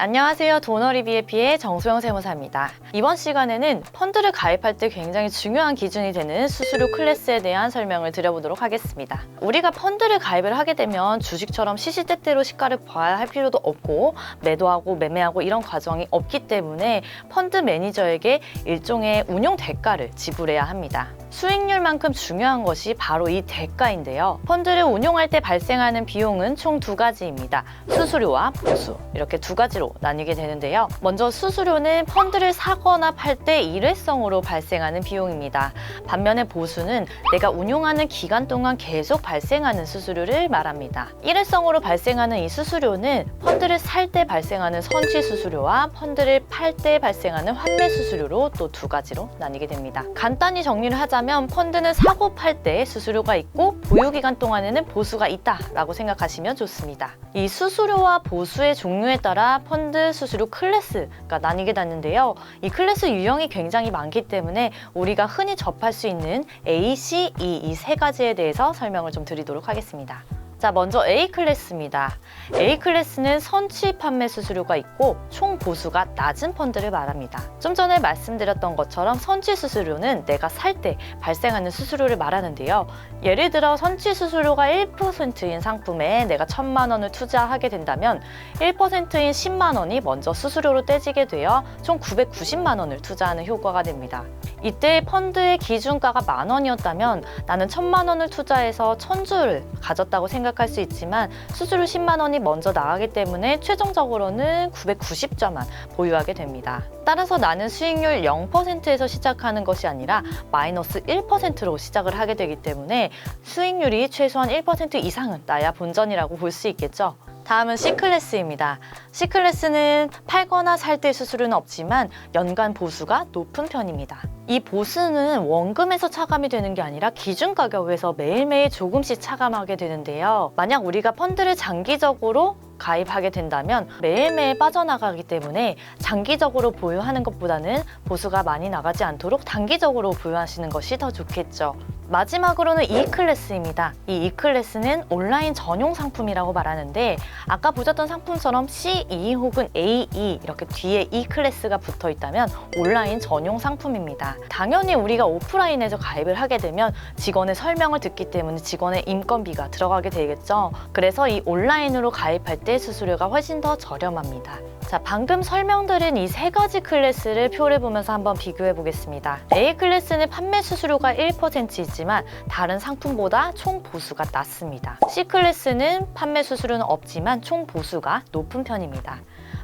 안녕하세요. 도너리 BF의 정소영 세무사입니다. 이번 시간에는 펀드를 가입할 때 굉장히 중요한 기준이 되는 수수료 클래스에 대한 설명을 드려보도록 하겠습니다. 우리가 펀드를 가입을 하게 되면 주식처럼 시시때때로 시가를 봐야 할 필요도 없고 매도하고 매매하고 이런 과정이 없기 때문에 펀드 매니저에게 일종의 운용 대가를 지불해야 합니다. 수익률만큼 중요한 것이 바로 이 대가인데요. 펀드를 운용할 때 발생하는 비용은 총 두 가지입니다. 수수료와 보수 이렇게 두 가지로 나뉘게 되는데요. 먼저 수수료는 펀드를 사거나 팔 때 일회성으로 발생하는 비용입니다. 반면에 보수는 내가 운용하는 기간 동안 계속 발생하는 수수료를 말합니다. 일회성으로 발생하는 이 수수료는 펀드를 살 때 발생하는 선취 수수료와 펀드를 팔 때 발생하는 환매 수수료로 또 두 가지로 나뉘게 됩니다. 간단히 정리를 하자 면 펀드는 사고 팔 때 수수료가 있고 보유 기간 동안에는 보수가 있다라고 생각하시면 좋습니다. 이 수수료와 보수의 종류에 따라 펀드 수수료 클래스가 나뉘게 되는데요. 이 클래스 유형이 굉장히 많기 때문에 우리가 흔히 접할 수 있는 A, C, E 이 세 가지에 대해서 설명을 좀 드리도록 하겠습니다. 자, 먼저 A 클래스입니다. A 클래스는 선취 판매 수수료가 있고 총 보수가 낮은 펀드를 말합니다. 좀 전에 말씀드렸던 것처럼 선취 수수료는 내가 살 때 발생하는 수수료를 말하는데요. 예를 들어 선취 수수료가 1%인 상품에 내가 1천만 원을 투자하게 된다면 1%인 10만 원이 먼저 수수료로 떼지게 되어 총 990만 원을 투자하는 효과가 됩니다. 이때 펀드의 기준가가 만 원이었다면 나는 천만 원을 투자해서 천 주를 가졌다고 생각할 수 있지만 수수료 10만 원이 먼저 나가기 때문에 최종적으로는 990점만 보유하게 됩니다. 따라서 나는 수익률 0%에서 시작하는 것이 아니라 마이너스 1%로 시작을 하게 되기 때문에 수익률이 최소한 1% 이상은 나야 본전이라고 볼 수 있겠죠. 다음은 C클래스입니다. C클래스는 팔거나 살 때 수수료는 없지만 연간 보수가 높은 편입니다. 이 보수는 원금에서 차감이 되는 게 아니라 기준 가격에서 매일매일 조금씩 차감하게 되는데요. 만약 우리가 펀드를 장기적으로 가입하게 된다면 매일매일 빠져나가기 때문에 장기적으로 보유하는 것보다는 보수가 많이 나가지 않도록 단기적으로 보유하시는 것이 더 좋겠죠. 마지막으로는 E 클래스입니다. 이 E 클래스는 온라인 전용 상품이라고 말하는데 아까 보셨던 상품처럼 CE 혹은 AE 이렇게 뒤에 E 클래스가 붙어 있다면 온라인 전용 상품입니다. 당연히 우리가 오프라인에서 가입을 하게 되면 직원의 설명을 듣기 때문에 직원의 인건비가 들어가게 되겠죠. 그래서 이 온라인으로 가입할 때 수수료가 훨씬 더 저렴합니다. 자, 방금 설명드린 이 세 가지 클래스를 표를 보면서 한번 비교해 보겠습니다. A 클래스는 판매 수수료가 1%이지 만 다른 상품보다 총 보수가 낮습니다. C 클래스는 판매 수수료는 없지만 총 보수가 높은 편입니다.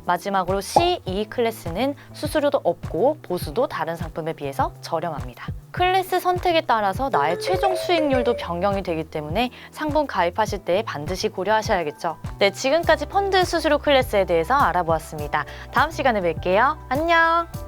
마지막으로 C, E 클래스는 수수료도 없고 보수도 다른 상품에 비해서 저렴합니다. 클래스 선택에 따라서 나의 최종 수익률도 변경이 되기 때문에 상품 가입하실 때 반드시 고려하셔야겠죠. 네, 지금까지 펀드 수수료 클래스에 대해서 알아보았습니다. 다음 시간에 뵐게요. 안녕!